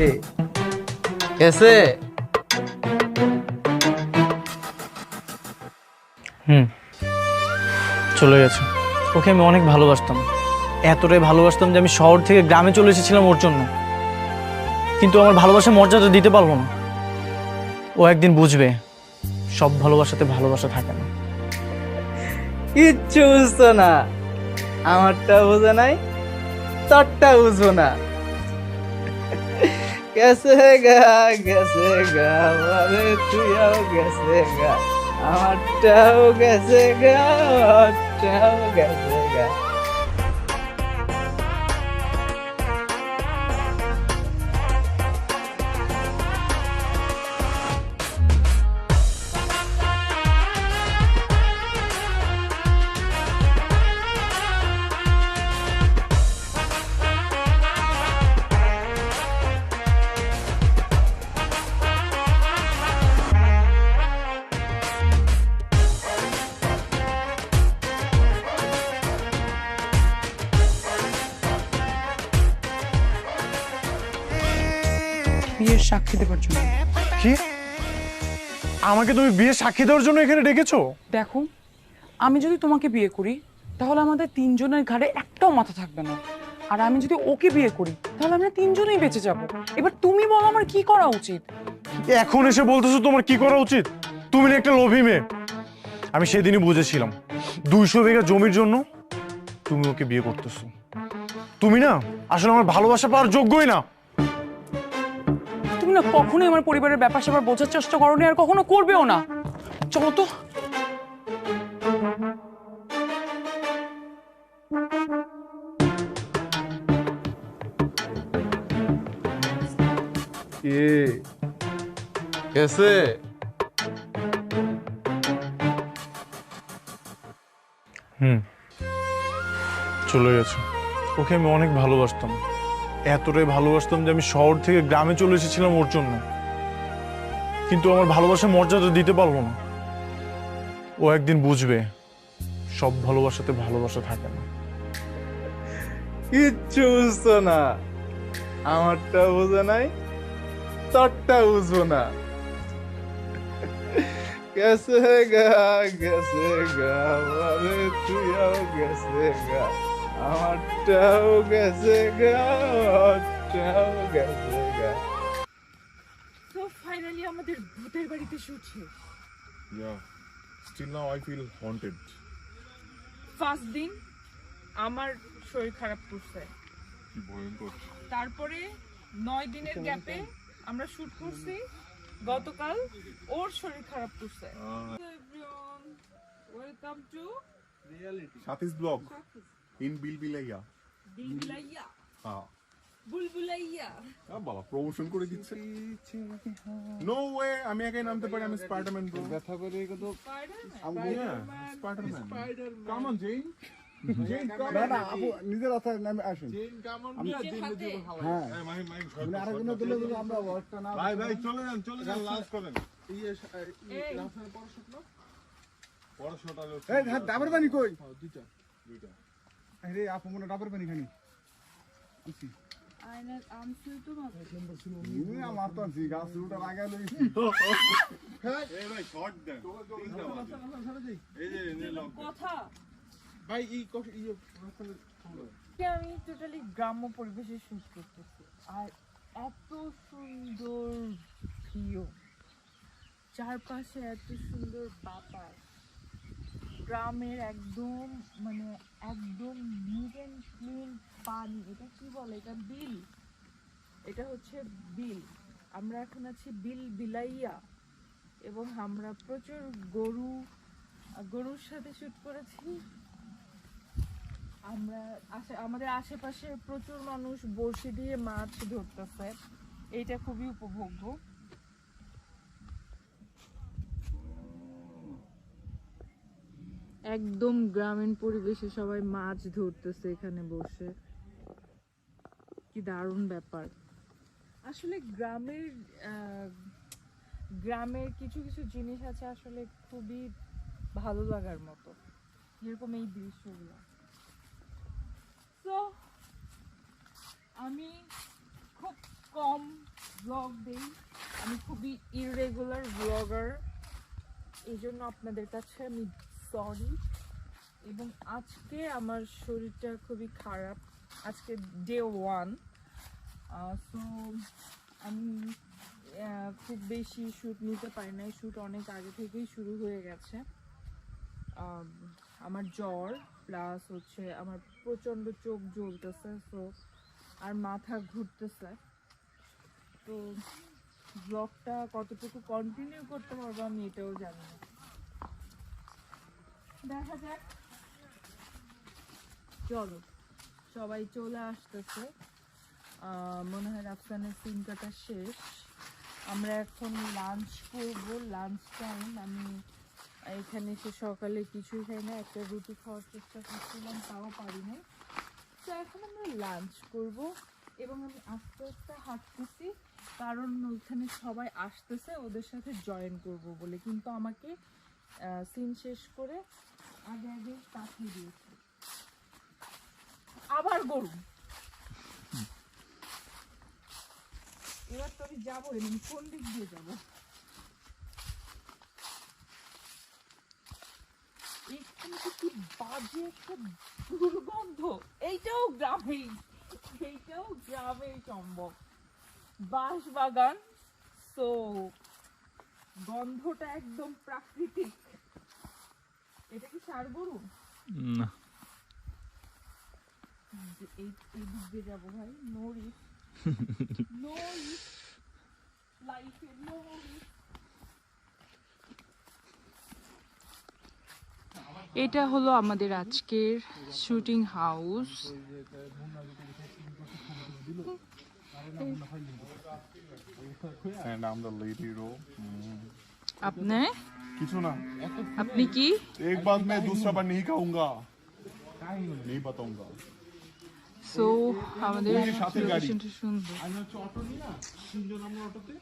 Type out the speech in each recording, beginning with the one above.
कैसे হুম। চলে গেছে। ওকে আমি অনেক ভালোবাসতাম। এতটাই ভালোবাসতাম যে আমি শহর থেকে গ্রামে চলে এসেছিলাম ওর জন্য। কিন্তু আমার ভালোবাসা মর্যাদা দিতে পারব না। ও একদিন বুঝবে সব ভালোবাসাতে ভালোবাসা থাকে না। কিচ্ছু বুঝতো না। আমারটা বুঝে নাই তোরটা বুঝব না। গেছে গা গেছে গা বলে তুইও গেছে গা আমারটাও গেছে গা আমারটাও গেছে গা। আমাকে তুমি বিয়ে সাক্ষী দেওয়ার জন্য এখানে ডেকেছো? দেখো আমি যদি তোমাকে বিয়ে করি তাহলে আমাদের তিনজনের ঘাড়ে একটাও মাথা থাকবে না। আর আমি যদি ওকে বিয়ে করি তাহলে আমরা তিনজনেই বেঁচে যাব। এবার তুমি বলো আমার কি করা উচিত? এখন এসে বলতেছো তোমার কি করা উচিত? তুমি না একটা লোভী মেয়ে। আমি সেদিনই বুঝেছিলাম দুইশো বিঘা জমির জন্য তুমি ওকে বিয়ে করতেছো। তুমি না আসলে আমার ভালোবাসা পাওয়ার যোগ্যই না। না কখনোই আমার পরিবারের ব্যাপার স্যাপার বোঝার চেষ্টা করনি আর কখনো করবেও না। চলো তো। চলে গেছে। ওকে আমি অনেক ভালোবাসতাম। এতটাই ভালোবাসতাম যে আমি শহর থেকে গ্রামে চলে এসেছিলাম ওর জন্য। কিন্তু আমার ভালোবাসার মর্যাদা দিতে পারব না। ও একদিন বুঝবে, সব ভালোবাসাতে ভালোবাসা থাকে না। কিচ্ছু বুঝতো না। আমারটা বুঝে নাই, তোরটা বুঝব না। গেছে গা গেছে গা তুইও গেছে গা। আমারটাও গেছে গা আমারটাও গেছে গা তো ফাইনালি আমাদের ভূতের বাড়িতে শুট শেষ Yeah. Still now I feel haunted. First দিন আমার শরীর খারাপ করছে। কি ভয়ঙ্কর। তারপরে নয় দিনের গ্যাপে আমরা শুট করছি। গতকাল ওর শরীর খারাপ করছে। Welcome to Sathi's blog in বিলবিলাইয়া বুলবুলাইয়া হ্যাঁ। বুলবুলাইয়া বাবা প্রমোশন করে দিচ্ছে। নো ওয়ে আমি একাই নামতে পারি আমি স্পাইডারম্যান ব্রো ব্যথা করে কত স্পাইডারম্যান কাম অন জেন নিজের রাস্তায় নামে আসুন। ভাই ভাই চলে যান চলে যান লাঞ্চ করেন। এই পড়াশোনাটা এই ডাবের আরে আপু মনে ডাবের পানি খানি আনছি। আয়নার আমসুই তো মাত্র। তুমি আমার তো আনছি গাছ রুটা লাগাই লই এই ভাই শর্ট দেন। এই যে নে লক কথা। ভাই এই কষ্ট ইয়ে আজকে আমি টোটালি গ্রাম্য পরিবেশে শুট করতেছি। আর এত সুন্দর ভিউ চারপাশে এত সুন্দর বাতাস। গ্রামের একদম মানে একদম নিট অ্যান্ড ক্লিন পানি। এটা কি বলে? এটা বিল। এটা হচ্ছে বিল। আমরা এখন আছি বিল বিলাইয়া এবং আমরা প্রচুর গরু, গরুর সাথে শুট করেছি। আমরা আশে আমাদের আশেপাশে প্রচুর মানুষ বড়শি দিয়ে মাছ ধরতেছে। এইটা খুবই উপভোগ্য। একদম গ্রামীণ পরিবেশে সবাই মাছ ধরতেছে এখানে বসে। কি দারুণ ব্যাপার। আসলে গ্রামের গ্রামের কিছু কিছু জিনিস আছে আসলে খুবই ভালো লাগার মতো। যেরকম এই দৃশ্যগুলো। তো আমি খুব কম ব্লগ দিই। আমি খুবই ইরেগুলার ব্লগার এই জন্য আপনাদের কাছে আমি সরি এবং আজকে আমার শরীরটা খুবই খারাপ। আজকে ডে ওয়ান সো আমি খুব বেশি শ্যুট নিতে পারি না শ্যুট অনেক আগে থেকেই শুরু হয়ে গেছে। আমার জ্বর প্লাস হচ্ছে আমার প্রচণ্ড চোখ জ্বলতেছে সো আর মাথা ঘুরতেছে। তো ব্লগটা কতটুকু কন্টিনিউ করতে পারব আমি এটাও জানি না। দেখা যাক। চলো, সবাই চলে আসতেছে। মনে হয় রাফসানের সিন কাটা শেষ। আমরা এখন লাঞ্চ করব। লাঞ্চ টাইম আমি এখানে এসে সকালে কিছুই খাই না, একটা রুটি খাওয়ার চেষ্টা করছিলাম, তাও পারি না তো এখন আমরা লাঞ্চ করব এবং আমি আস্তে আস্তে হাঁটতেছি, কারণ ওইখানে সবাই আসতেছে, ওদের সাথে জয়েন করব বলে। কিন্তু আমাকে সিন শেষ করে আগে আগে পাঠিয়ে দিয়েছে। আবার গরু। এবার তো আমি যাব এবং কোন দিক দিয়ে যাব? কি বাজে একটা দুর্গন্ধ। এইটাও গ্রামেই এইটাও গ্রামেই সম্ভব। বাঁশ বাগান তো গন্ধটা একদম প্রাকৃতিক। এটা কি সার গরু? না। এই এই দিক দিয়ে যাব ভাই নো রিস্ক নো রিস্ক লাইফে নো রিস্ক এটা হলো আমাদের আজকের shooting house And I'm the lead hero. আপনি কিছু না আপনি কি एक बात मैं दूसरा बार नहीं कहूंगा नहीं बताऊंगा সো আমাদের ওই যে সাথের গাড়ি। লোকেশনটা সুন্দর আমি হচ্ছে অটো নিয়ে না তিনজন আমরা অটোতে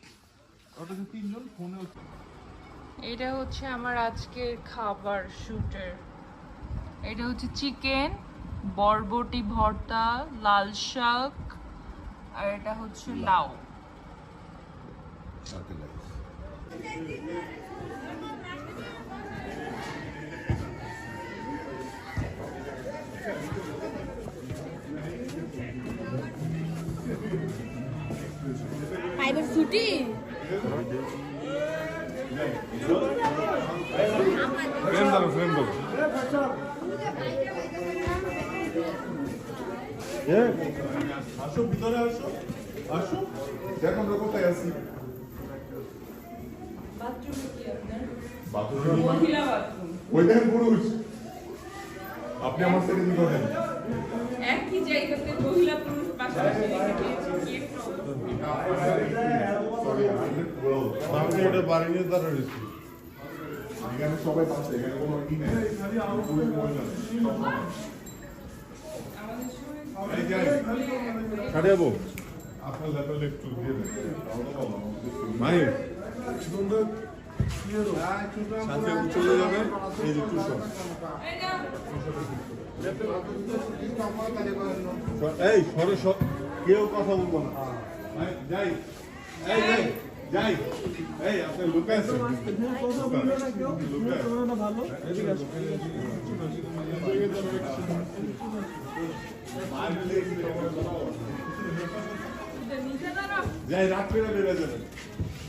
অটোতে তিনজন ফোনে এটা হচ্ছে আমার আজকের খাবার শুটের এটা হচ্ছে চিকেন বরবটি ভর্তা লাল শাক আর এটা হচ্ছে লাউ ফ্রেম দাও ফ্রেম দাও আসো ভিতরে আসো। আসো। দেখো আমরা কোথায় আছি বাথরুম ওই দেখেন পুরুষ। আপনি আমার সাথে কি করেন একই জায়গাতে মহিলা পুরুষ পাশাপাশি রেখে দিয়েছি কি একটা সরি আপনি এটা বাড়ি নিয়ে দাঁড়িয়ে রয়েছি এখানে সবাই পাচ্ছে এখানে কোনো ই নেই। পুরুষ মহিলা এই যাই কাটে যাব আপনার লেভেল একটু দিয়ে দেন। মাই সাথে চলে যাবে এই যে টুসন এই সরে সর কেউ কথা বলব না যাই এই যাই যাই এই আপনি লুকে আছেন লুকে যাই রাত্রে বেড়ে যাবেন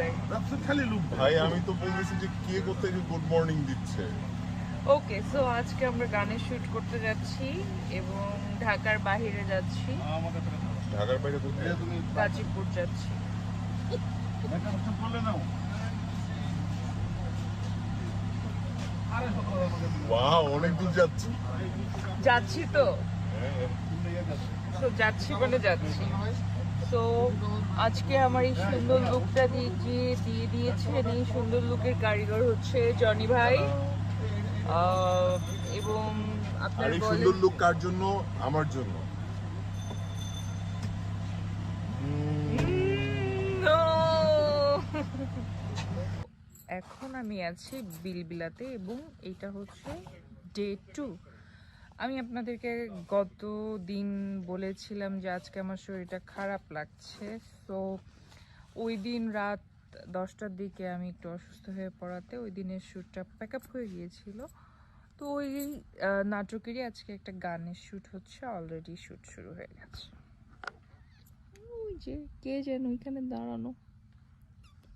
দেয়। রাত্রে খালি লুক ভাই। আমি তো বলতেছি যে কে করতে গুড মর্নিং দিচ্ছে। ওকে সো আজকে আমরা গানের শুট করতে যাচ্ছি এবং ঢাকার বাইরে যাচ্ছি। ঢাকার বাইরে কোথায়? গাজীপুর যাচ্ছি। ওয়াও অনেক দূর যাচ্ছি। যাচ্ছি তো। তো যাচ্ছি মানে যাচ্ছি। তো আজকে আমার এই সুন্দর লুকটা দিয়ে দিয়ে দিয়েছেন এই সুন্দর লুকের কারিগর হচ্ছে জনি ভাই। এবং আপনার এই সুন্দর লুক কার জন্য? আমার জন্য। এখন আমি আছি বিলবিলাতে এবং এটা হচ্ছে ডে টু আমি আপনাদেরকে গত দিন বলেছিলাম যে আজকে আমার শরীরটা খারাপ লাগছে। সো ওই দিন রাত দশটার দিকে আমি একটু অসুস্থ হয়ে পড়াতে ওই দিনের শ্যুটটা প্যাক আপ হয়ে গিয়েছিল। তো ওই নাটকেরই আজকে একটা গানের শ্যুট হচ্ছে অলরেডি শ্যুট শুরু হয়ে গেছে। ওই যে কে যেন ওইখানে দাঁড়ানো।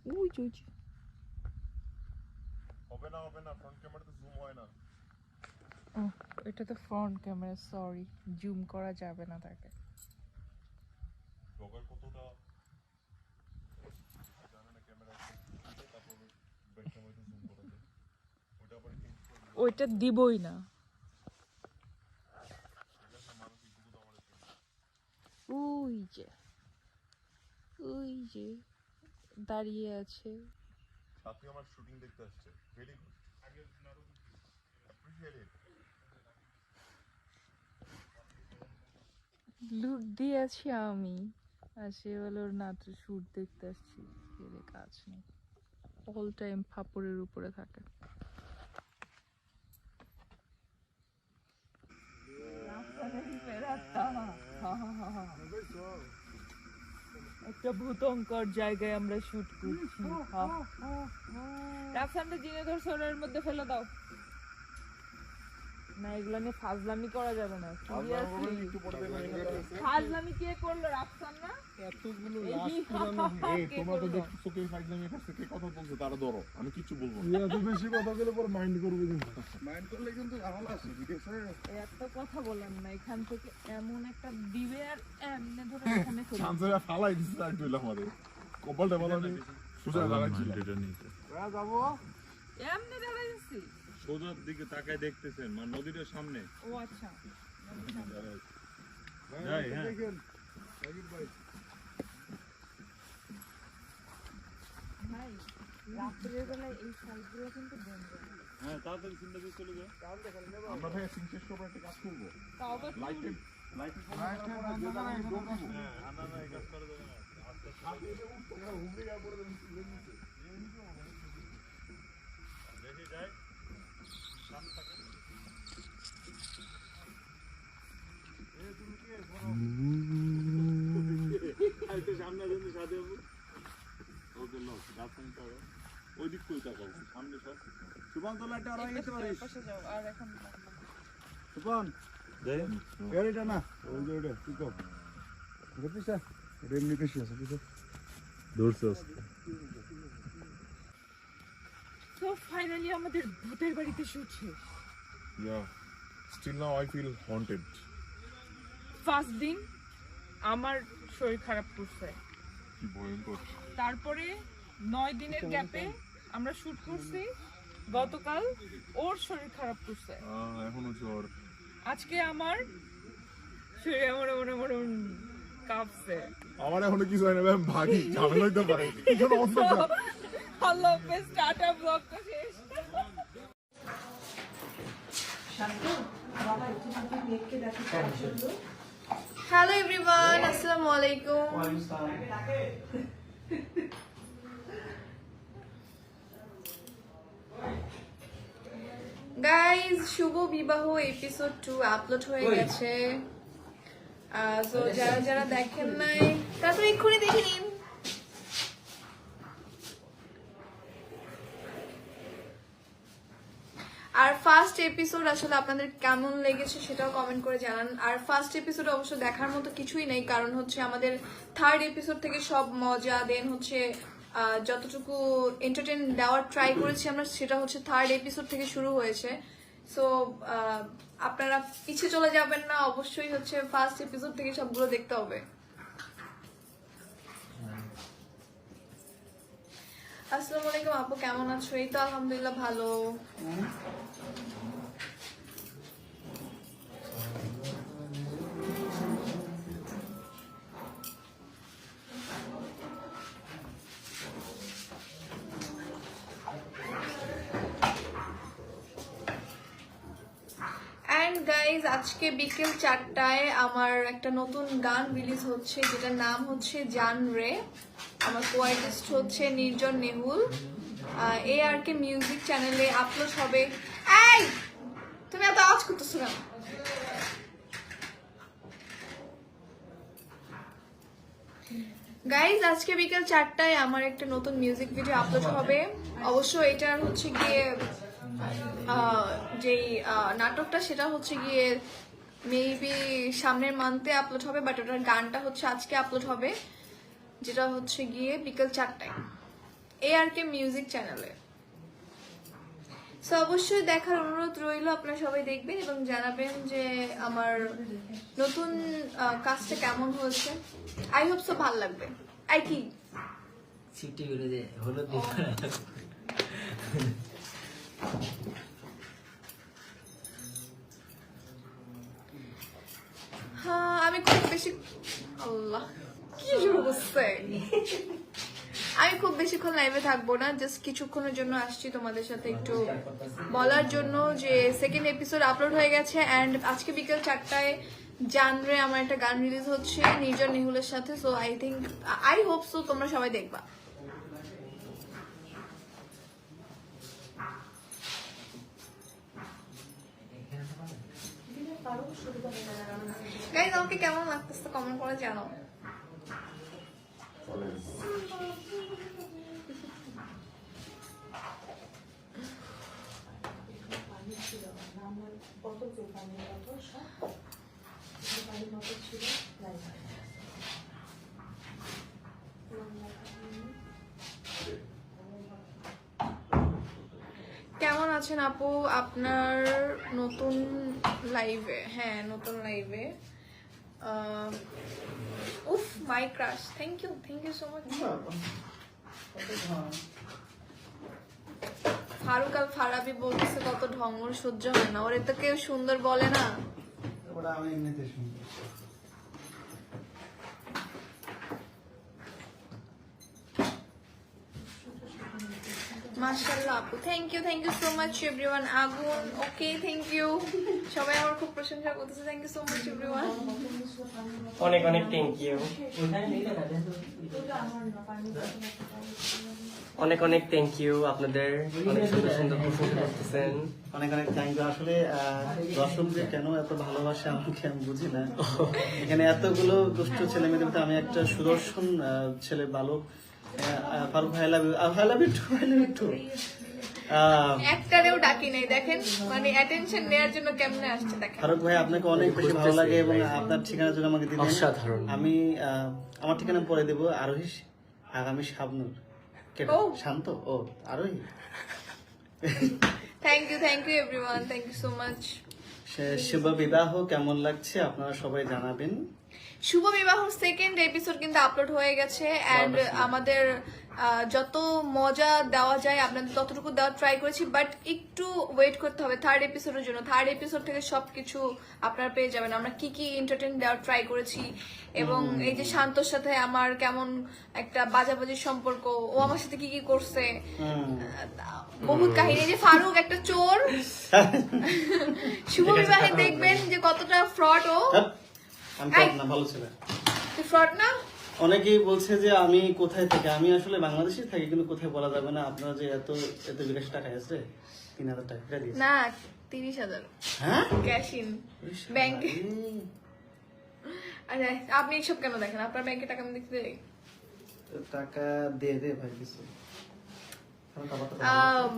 ওই যে হবে না হবে না ফ্রন্ট ক্যামেরাতে জুম হয় না। এটা তো ফ্রন্ট ক্যামেরা সরি জুম করা যাবে না তাকে। ওইটা দিবই না। ওই যে ওই যে দাঁড়িয়ে আছে। সাথে আমার শুটিং দেখতে আসছে। Very good appreciate it look দিয়ে আছি আমি। আর সে হলো ওর নাত্র শুট দেখতে আসছি। এর কাজ নেই। অল টাইম ফাপড়ের উপরে থাকে। একটা ভূতঙ্কর জায়গায় আমরা শুট করছি। রাফসানটা জিনে ধর সোরের মধ্যে ফেলে দাও। না এগুলো নিয়ে ফাজলামি করা যাবে না ফাজলামি কে করল রাফসান না? এতগুলো তোমরা তো দেখছ কে ফাইজলামি কাছে কে কথা বলছে? তারা ধরো আমি কিছু বলব না। এত বেশি কথা বলে পর মাইন্ড করবে কিন্তু। মাইন্ড করলে কিন্তু ঝামেলা আছে ঠিক আছে? এত কথা বলেন না এখান থেকে এমন একটা দিবে আর এমনি ধরে এখানে ফেলে দিবে। ফালাই দিচ্ছে আর দুইলা আমাদের কপালটা ভালো নেই সোজা লাগাচ্ছিল যাব। এমনি দাঁড়াইছি সোজার দিকে তাকায় দেখতেছেন মানে নদীটার সামনে। ও আচ্ছা। যাই হ্যাঁ। ভাই। ভাই রাত্রের বেলায় এই সাইডগুলো কিন্তু বন্ধ। হ্যাঁ তাড়াতাড়ি চিন্তা করে চলে যাও। আমরা ভাই সিং শেষ একটা কাজ করব। লাইটে আনা না কাজ করা যাবে না। লোক রাস্তায় তাকাও ওই দিক করে তাকাও সামনে সব তো লাইটটা আড়াই গেতে পারিস যাও আর এখন সুপান গাড়িটা না ওই যে ওটা বেশি আছে ধরছে তো ফাইনালি আমাদের ভূতের বাড়িতে শুট শেষ। Yeah. Still now I feel haunted. First দিন আমার শরীর খারাপ করছে। কি ভয়ঙ্কর। তারপরে নয় দিনের গ্যাপে আমরা শুট করছি। গতকাল ওর শরীর খারাপ করছে। এখনও জ্বর। আজকে আমার শরীর এমন এমন এমন কাঁপছে। আমার এখনও কিছু হয় না ভাগি। ঝামেলা হইতে পারে এখানে অন্ধকার। আল্লাহ হাফেজ টাটা ব্লগটা শেষ। হ্যালো এভরিওয়ান আসসালামু আলাইকুম। গাইজ শুভ বিবাহ এপিসোড টু আপলোড হয়ে গেছে। তো যারা যারা দেখেন নাই তারা তো এক্ষুনি দেখে নিন আর ফার্স্ট এপিসোড আসলে আপনাদের কেমন লেগেছে সেটাও কমেন্ট করে জানান। আর ফার্স্ট এপিসোড অবশ্য দেখার মতো কিছুই নেই, কারণ হচ্ছে আমাদের থার্ড এপিসোড থেকে সব মজা দেন হচ্ছে যতটুকু এন্টারটেন দেওয়ার ট্রাই করেছি আমরা, সেটা হচ্ছে থার্ড এপিসোড থেকে শুরু হয়েছে। সো আপনারা পিছিয়ে চলে যাবেন না, অবশ্যই হচ্ছে ফার্স্ট এপিসোড থেকে সবগুলো দেখতে হবে। আসসালামু আলাইকুম আপু, কেমন আছো? এই তো আলহামদুলিল্লাহ ভালো। গাইজ আজকে বিকেল চারটায় আমার একটা নতুন গান রিলিজ হচ্ছে, যেটার নাম হচ্ছে জান রে। আমার কোয়ার্টিস্ট হচ্ছে নির্জন নেহুল এ আর কে মিউজিক চ্যানেলে আপলোড হবে। এই, তুমি এত আওয়াজ করতেছো কেন? গাইজ আজকে বিকেল চারটায় আমার একটা নতুন মিউজিক ভিডিও আপলোড হবে। অবশ্য এটার হচ্ছে গিয়ে যেই নাটকটা সেটা হচ্ছে গিয়ে মেবি সামনের মান্থে আপলোড হবে বাট ওটার গানটা হচ্ছে আজকে আপলোড হবে, যেটা হচ্ছে গিয়ে বিকেল চারটায় এ আর কে মিউজিক চ্যানেলে সো অবশ্যই দেখার অনুরোধ রইল, আপনারা সবাই দেখবেন এবং জানাবেন যে আমার নতুন কাজটা কেমন হয়েছে। আই হোপ সো ভালো লাগবে। আই কি? সিটি হ্যাঁ আমি খুব বেশি আল্লাহ, কি আমি খুব বেশিক্ষণ লাইভে থাকব না জাস্ট কিছুক্ষণের জন্য আসছি তোমাদের সাথে একটু বলার জন্য যে সেকেন্ড এপিসোড আপলোড হয়ে গেছে অ্যান্ড আজকে বিকেল চারটায় জানরে আমার একটা গান রিলিজ হচ্ছে, নির্জন নেহুলের সাথে so I think I hope so তোমরা সবাই দেখবা। গাইজ, আমাকে কেমন লাগতেছে? কমেন্ট করে জানাও। কেমন আছেন আপু? আপনার নতুন লাইভে হ্যাঁ নতুন লাইভে উফ my crush thank you thank you so much Faruk Al Farabi বলতেছে কত ঢঙ্গর সহ্য হয় না। ওরে তো কেউ সুন্দর বলে না। ওটা আমি এমনিতে শুনি। মাশাআল্লাহ আপু thank you thank you so much everyone আগুন ওকে থ্যাংক ইউ সবাই আমার খুব প্রশংসা করতেছে thank you so much everyone অনেক অনেক থ্যাংক ইউ অনেক অনেক থ্যাংক ইউ আপনাদের। অনেক সুন্দর সুন্দর প্রশংসা করতেছেন। অনেক অনেক থ্যাংক ইউ আসলে আহ, দর্শকদের কেন এত ভালোবাসে আমাকে আমি বুঝি না। এখানে এতগুলো দুষ্ট ছেলে মেয়েদের আমি একটা সুদর্শন আহ, ছেলে বালক। ফারুক ভাই লাভ ভাই লাভ টু ভাই লাভ টু একটারেও ডাকি নাই দেখেন মানে অ্যাটেনশন নেয়ার জন্য কেমনে আসছে দেখেন। ফারুক ভাই আপনাকে অনেক বেশি ভালো লাগে এবং আপনার ঠিকানা যদি আমাকে দিলেন অসাধারণ। আমি আমার ঠিকানা পরে দেবো আরোহী আগামী শাবনুর। কেটে ও। শান্ত? ও Arohi. Thank you thank you everyone thank you so much শুভ বিবাহ কেমন লাগছে আপনারা সবাই জানাবেন। শুভ বিবাহ সেকেন্ড এপিসোড কিন্তু আপলোড হয়ে গেছে অ্যান্ড আমাদের যত মজা দেওয়া যায় আপনাদের ততটুকু দেওয়ার ট্রাই করেছি বাট একটু ওয়েট করতে হবে থার্ড এপিসোডের জন্য। থার্ড এপিসোড থেকে সবকিছু আপনারা পেয়ে যাবেন। আমরা কি কি এন্টারটেন দেওয়ার ট্রাই করেছি এবং এই যে শান্তর সাথে আমার কেমন একটা বাজাবাজির সম্পর্ক ও আমার সাথে কি কি করছে বহুত কাহিনী। এই যে ফারুক একটা চোর। শুভ বিবাহে দেখবেন যে কতটা ফ্রড ও। ধ্যাৎ, আমি এই। না ভালো ছেলে। ফ্রড না অনেকেই বলছে যে আমি কোথায় থাকি আমি আসলে বাংলাদেশে থাকি কিন্তু কোথায় বলা যাবে না আপনারা যে এত এত বিকাশ টাকা আছে তিন হাজার টাকা না তিরিশ হাজার। হ্যাঁ? ক্যাশ ইন ব্যাংকে। আচ্ছা আপনি এইসব কেন দেখেন? আপনার ব্যাংকে টাকা আমি দেখতে টাকা দিয়ে দে ভাই কিছু। তো আম,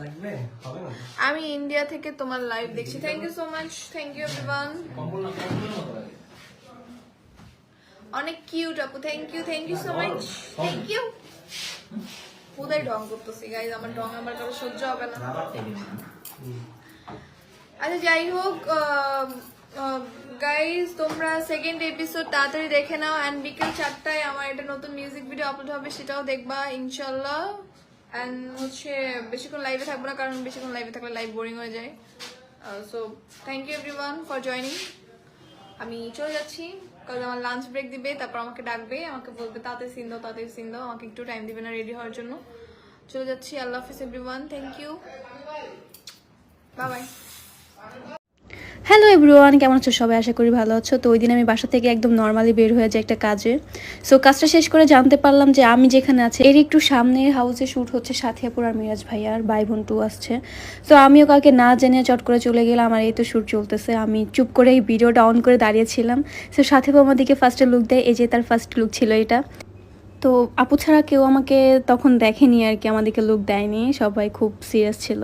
লাগবে? হবে না? আমি ইন্ডিয়া থেকে তোমার লাইভ দেখছি। Thank you so much thank you everyone অনেক কিউট আপু। Thank you thank you so much thank you কোথায় ঢং করতেছি গাইজ আমার ঢং আমার কাছে সহ্য হবে না। আচ্ছা যাই হোক গাইজ তোমরা সেকেন্ড এপিসোড তাড়াতাড়ি দেখে নাও অ্যান্ড বিকেল চারটায় আমার একটা নতুন মিউজিক ভিডিও আপলোড হবে সেটাও দেখবা ইনশাল্লাহ অ্যান্ড হচ্ছে বেশিক্ষণ লাইভে থাকব না কারণ বেশিক্ষণ লাইভে থাকলে লাইভ বোরিং হয়ে যায়। So thank you everyone for joining আমি চলে যাচ্ছি। কারণ আমার লাঞ্চ ব্রেক দিবে, তারপর আমাকে ডাকবে, আমাকে বলবে তাতে সিন দাও তাতে সিন দাও, আমাকে একটু টাইম দিবে না রেডি হওয়ার জন্য। চলে যাচ্ছি, আল্লাহ হাফিজ everyone thank you bye bye hello everyone কেমন আছো সবাই? আশা করি ভালো আছো। তো ওই দিন আমি বাসা থেকে একদম নর্মালি বের হয়ে যাই একটা কাজে। সো কাজটা শেষ করে জানতে পারলাম যে আমি যেখানে আছি, এর একটু সামনে হাউসে শ্যুট হচ্ছে সাথিয়াপুর আর মিরাজ ভাই বোন টু আসছে। তো আমিও কাউকে না জেনে চট করে চলে গেলাম, আর এই তো শ্যুট চলতেছে। আমি চুপ করে এই ভিডিওটা অন করে দাঁড়িয়েছিলাম সো সাথীবাবু আমার দিকে ফার্স্টে লুক দেয়, এই যে তার ফার্স্ট লুক ছিল এটা। তো আপু ছাড়া কেউ আমাকে তখন দেখেনি আর কি আমাদেরকে লুক দেয়নি সবাই খুব সিরিয়াস ছিল।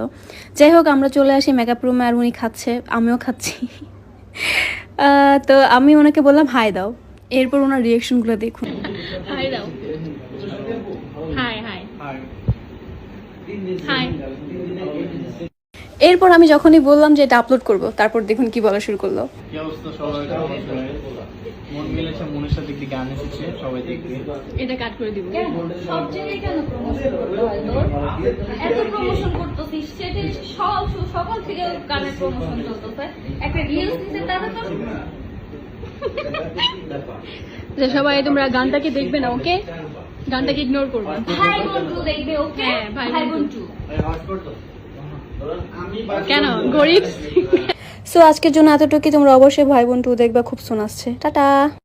যাই হোক আমরা চলে আসি মেকআপ রুমে আর উনি খাচ্ছে আমিও খাচ্ছি। তো আমি ওনাকে বললাম হাই দাও। এরপর ওনার রিয়েকশনগুলো দেখুন। হাই দাও। হাই হাই হাই এরপর আমি যখনই বললাম যে এটা আপলোড করব তারপর দেখুন কি বলা শুরু করল। কি অবস্থা সবাই মন মিলেছে মনের সাথে একটি গান এসেছে সবাই দেখবে। এটা কাট করে দিব। সব জায়গায় কেন প্রমোশন করতে হয় তোর? এত প্রমোশন করতেছিস সেটা সব সকল থেকে গানের প্রমোশন চলতেছে। একটা রিলস দিতে তাহলে তো যে সবাই তোমরা গানটাকে দেখবে না ওকে? গানটাকে ইগনোর করবে। ভাই দেখবে ওকে? হ্যাঁ, ভাই কেন? গরিব? সো আজকের জন্য এতটুকুই। তোমরা অবশ্যই ভাই বোন টু দেখবে, খুব শোনাচ্ছে টাটা!